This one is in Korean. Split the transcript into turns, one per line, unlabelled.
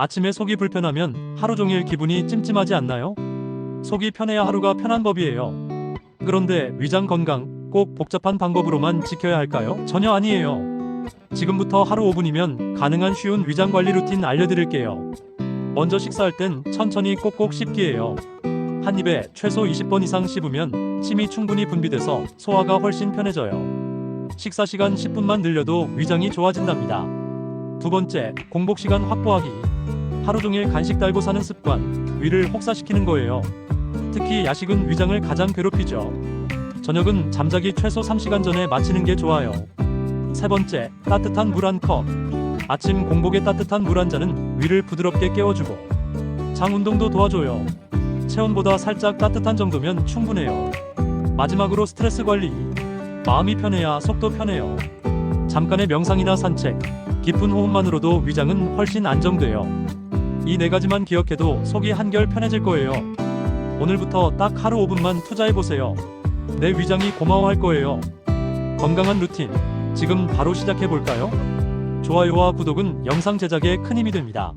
아침에 속이 불편하면 하루 종일 기분이 찜찜하지 않나요? 속이 편해야 하루가 편한 법이에요. 그런데 위장 건강 꼭 복잡한 방법으로만 지켜야 할까요? 전혀 아니에요. 지금부터 하루 5분이면 가능한 쉬운 위장 관리 루틴 알려드릴게요. 먼저 식사할 땐 천천히 꼭꼭 씹기예요. 한 입에 최소 20번 이상 씹으면 침이 충분히 분비돼서 소화가 훨씬 편해져요. 식사 시간 10분만 늘려도 위장이 좋아진답니다. 두 번째, 공복 시간 확보하기. 하루 종일 간식 달고 사는 습관, 위를 혹사시키는 거예요. 특히 야식은 위장을 가장 괴롭히죠. 저녁은 잠자기 최소 3시간 전에 마치는 게 좋아요. 세 번째, 따뜻한 물 한 컵. 아침 공복에 따뜻한 물 한 잔은 위를 부드럽게 깨워주고 장 운동도 도와줘요. 체온보다 살짝 따뜻한 정도면 충분해요. 마지막으로 스트레스 관리. 마음이 편해야 속도 편해요. 잠깐의 명상이나 산책, 깊은 호흡만으로도 위장은 훨씬 안정돼요. 이 네 가지만 기억해도 속이 한결 편해질 거예요. 오늘부터 딱 하루 5분만 투자해 보세요. 내 위장이 고마워할 거예요. 건강한 루틴 지금 바로 시작해 볼까요? 좋아요와 구독은 영상 제작에 큰 힘이 됩니다.